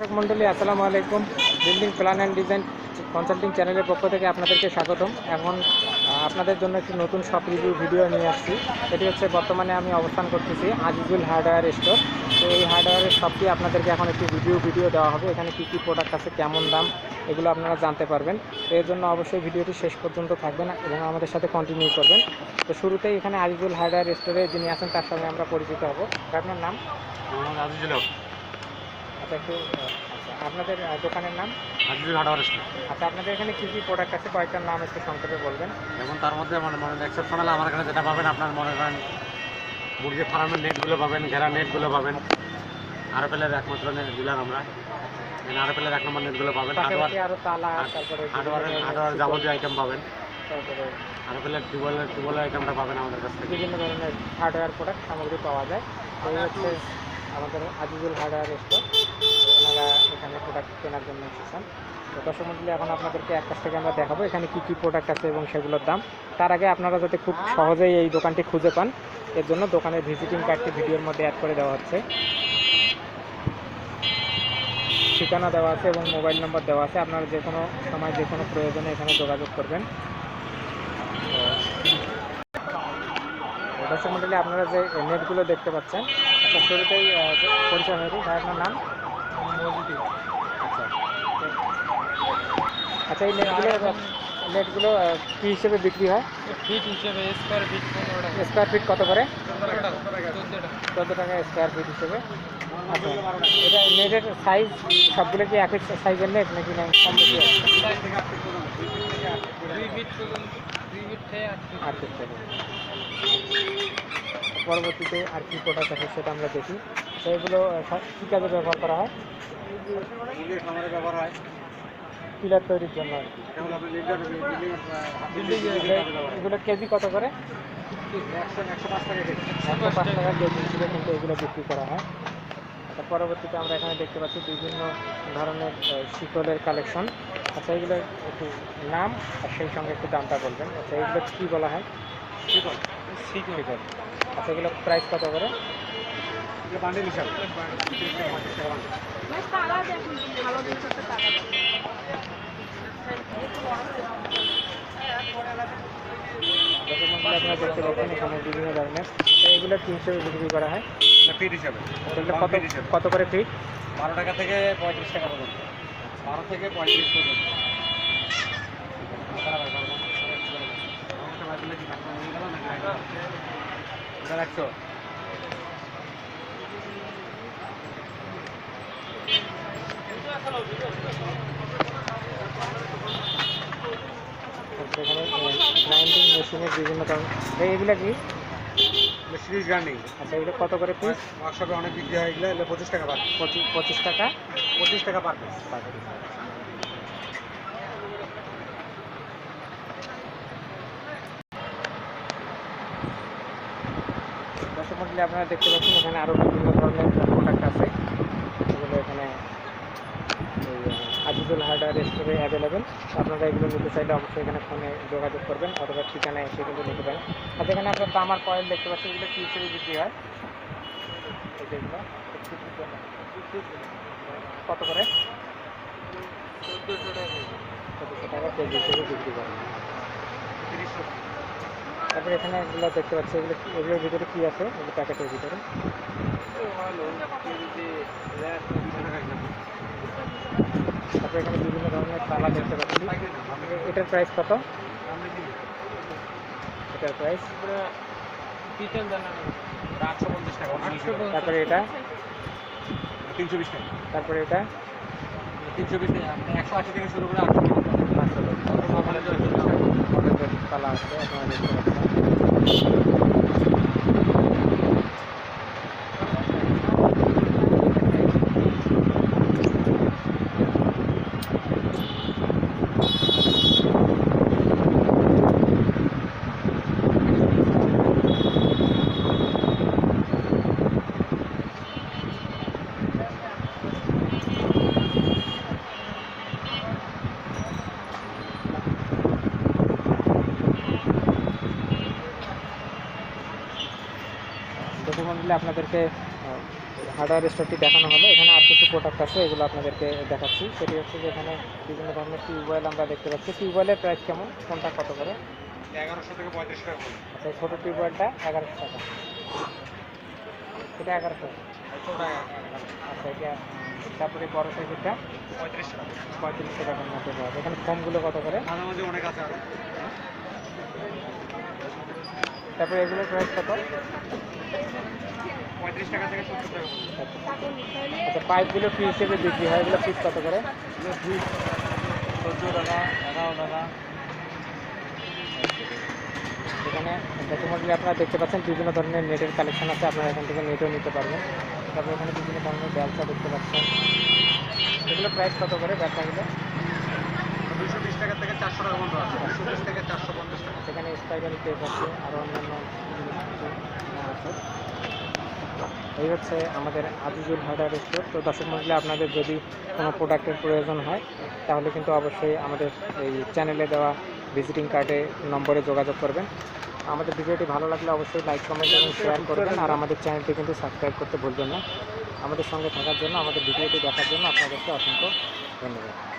দর্শক মণ্ডলী, আসসালামু আলাইকুম। Building plan and design consulting চ্যানেলের পক্ষ থেকে আপনাদেরকে স্বাগতম। এখন আপনাদের জন্য একটি নতুন শপ রিভিউ ভিডিও নিয়ে আসছি। এটি হচ্ছে, বর্তমানে আমি অবস্থান করতেছি আজিজুল হার্ডওয়্যার স্টোর তো এই হার্ডওয়্যারের শপটি আপনাদেরকে এখন একটি রিভিউ ভিডিও দেওয়া হবে। এখানে কী কী প্রোডাক্ট আছে, কেমন দাম, এগুলো আপনারা জানতে পারবেন। তো এর জন্য অবশ্যই ভিডিওটি শেষ পর্যন্ত থাকবেন এবং আমাদের সাথে কন্টিনিউ করবেন। তো শুরুতেই এখানে আজিজুল হার্ডওয়্যার স্টোরে যিনি আছেন, তার সঙ্গে আমরা পরিচিত হব। আপনার নাম? আজিজুল আচ্ছা একটু আচ্ছা আপনাদের দোকানের নাম? আজিজুল হার্ডওয়ার স্টোর আচ্ছা আপনাদের এখানে কী কী প্রোডাক্ট আছে? কয়েকটার নাম একটু সংক্ষেপে বলবেন। যেমন তার মধ্যে মানে মানে এক্সেপশনাল আমার এখানে যেটা পাবেন আপনার মনে করেন মুরগির ফার্মের নেটগুলো পাবেন ঘেরা নেটগুলো পাবেন। আরএফএলের একমাত্র ডিলার আমরা। এখানে আরএফএলের এক নম্বর নেটগুলো পাবেন। হার্ডওয়ার পাশাপাশি তারপরে হার্ডওয়ার বিভিন্ন হার্ডওয়ার ধরনের যাবতীয় আইটেম পাবেন। তারপরে আরএফএলের টিউবওয়েলের টিউবওয়েলের আইটেমটা পাবেন আমাদের কাছ থেকে। বিভিন্ন ধরনের হার্ডওয়্যার প্রোডাক্ট সামগ্রী পাওয়া যায়। আমাদের আজিজুল হার্ডওয়্যার স্টোর ওনারা এখানে প্রোডাক্ট কেনার জন্য এসেছেন। তো দর্শক মন্ডলী, এখন আপনাদেরকে এক কাছ থেকে আমরা দেখাবো এখানে কী কী প্রোডাক্ট আছে এবং সেগুলোর দাম। তার আগে আপনারা যাতে খুব সহজেই এই দোকানটি খুঁজে পান, এর জন্য দোকানের ভিজিটিং কার্ডটি ভিডিওর মধ্যে অ্যাড করে দেওয়া হচ্ছে। ঠিকানা দেওয়া আছে এবং মোবাইল নাম্বার দেওয়া আছে। আপনারা যে কোনো সময় যে কোনো প্রয়োজনে এখানে যোগাযোগ করবেন। দর্শক মন্ডলী, আপনারা যে নেটগুলো দেখতে পাচ্ছেন শুরুতেই পরিচয় হয়ে দিই আপনার নাম? আচ্ছা। আচ্ছা এই নেটগুলো নেটগুলো আহ, হিসেবে বিক্রি হয়? ফিট হিসেবে স্কোয়ার ফিট স্কোয়ার ফিট কত করে? চোদ্দ টাকা। স্কোয়ার ফিট হিসেবে। আচ্ছা এটা নেটের সাইজ সবগুলো কি একই সাইজের নেট নাকি না? কম বেশি দুই ফিট দুই ফিট আট ফিট আর ফিট থেকে পরবর্তীতে আর কি প্রোডাক্ট আছে সেটা আমরা দেখি তো এগুলো কী কাজে ব্যবহার করা হয় খামারে ব্যবহার হয় পিলার তৈরির জন্য আর কি এগুলো কেজি কত করে একশো পাঁচ টাকা কেজি হিসেবে কিন্তু এগুলো বিক্রি করা হয় আচ্ছা পরবর্তীতে আমরা এখানে দেখতে পাচ্ছি বিভিন্ন ধরনের শিকলের কালেকশন আচ্ছা এগুলো একটু নাম আর সেই সঙ্গে একটু দামটা বলবেন আচ্ছা এগুলো কী বলা হয় শিকল শিকল আচ্ছা এগুলো প্রাইস কত করে? এটা বান্ডিল হিসাবে। আপনারা দেখতে পাচ্ছেন এখানে বিভিন্ন ধরনের। এগুলো কী হিসেবে বিক্রি করা হয়। এটা ফিট হিসাবে। কত। কত করে ফিট বারো টাকা থেকে পঁয়ত্রিশ টাকা পর্যন্ত। বারো থেকে পঁয়ত্রিশ পর্যন্ত। রাখছো গ্রাইন্ডিং মেশিনের বিভিন্ন কি? সিরিজ আচ্ছা এগুলো কত করে পিস ওয়ার্কশপে অনেক বিক্রি হয় এগুলো এগুলো পঁচিশ টাকা পার। পঁচিশ টাকা? পঁচিশ টাকা পার পিস। দর্শক মন্ডলী, আপনারা দেখতে পাচ্ছেন এখানে আরও বিভিন্ন ধরনের প্রোডাক্ট আছে। এগুলো এখানে আজিজুল হার্ডওয়্যার স্টোরে অ্যাভেলেবেল আপনারা এগুলো নিতে চাইলে অবশ্যই এখানে ফোনে যোগাযোগ করবেন অথবা ঠিকানায় এসে কিন্তু নিতে পারেন। আর এখানে আপনার তামার কয়েল দেখতে পাচ্ছেন, এগুলো কী হিসেবে বিক্রি হয় কত করে? চোদ্দোশো টাকা কেজি। হিসেবে বিক্রি করেন তারপরে এখানে এগুলো দেখতে পাচ্ছি এগুলো কি- এগুলোর ভিতরে কি আছে? এগুলো প্যাকেটের ভিতরে। তারপরে এখানে বিভিন্ন ধরনের তালা দেখতে পাচ্ছি। এটার প্রাইস কত? এটার প্রাইস তারপরে এটা? তিনশো বিশ টাকা। তারপরে এটা তিনশো বিশ টাকা। আপনি একশো আশি থেকে শুরু করে আটশো। টাকা তালা আছে আপনারা দেখতে পাচ্ছেন দেখুন বন্ধুরা আপনাদেরকে হার্ডওয়্যার স্টোরটি দেখানো হলো এখানে আর কিছু প্রোডাক্ট আছে এগুলো আপনাদেরকে দেখাচ্ছি। সেটি হচ্ছে যে এখানে বিভিন্ন ধরনের টিউবওয়েল আমরা দেখতে পাচ্ছি। টিউবওয়েলের প্রাইস কেমন? কোনটা কত করে? এগারোশো থেকে পঁয়ত্রিশ টাকা আচ্ছা ছোটো টিউবওয়েলটা এগারোশো টাকা। এটা এগারোশো? আচ্ছা এটা তারপরে বড় সাইজেরটা পঁয়ত্রিশ টাকা। পঁয়ত্রিশশো টাকার মধ্যে পাওয়া এখানে ফোমগুলো কত করে? অনেক আছে তারপরে এগুলোর প্রাইস কত? পঁয়ত্রিশ টাকা থেকে সত্তর টাকা আচ্ছা পাইপগুলো কি হিসেবে বিক্রি হয়? এগুলো পিস কত করে? চোদ্দ টাকা এগারো টাকা। এখানে দেখে মডেলে আপনারা দেখতে পাচ্ছেন বিভিন্ন ধরনের নেটের কালেকশন আছে। আপনারা এখান থেকে নেটও নিতে পারবেন। তারপরে এখানে বিভিন্ন ধরনের ব্যবসা দেখতে পাচ্ছেন। এগুলো প্রাইস কত করে ব্যবসাগুলো? দুশো বিশ টাকা থেকে চারশো টাকা পর্যন্ত আছে। দুশো বিশ থেকে চারশো পঞ্চাশ টাকা। সেখানে স্পাইরাল টেপ আছে আরও অন্যান্য এই হচ্ছে আমাদের আজিজুল হায়দার স্টোর। তো দর্শক মন্ডলে, আপনাদের যদি কোনো প্রোডাক্টের প্রয়োজন হয়, তাহলে কিন্তু অবশ্যই আমাদের এই চ্যানেলে দেওয়া ভিজিটিং কার্ডে নম্বরে যোগাযোগ করবেন। আমাদের ভিডিওটি ভালো লাগলে অবশ্যই লাইক, কমেন্ট এবং শেয়ার করবেন। আর আমাদের চ্যানেলটি কিন্তু সাবস্ক্রাইব করতে ভুলবেন না। আমাদের সঙ্গে থাকার জন্য, আমাদের ভিডিওটি দেখার জন্য আপনাদেরকে অসংখ্য ধন্যবাদ।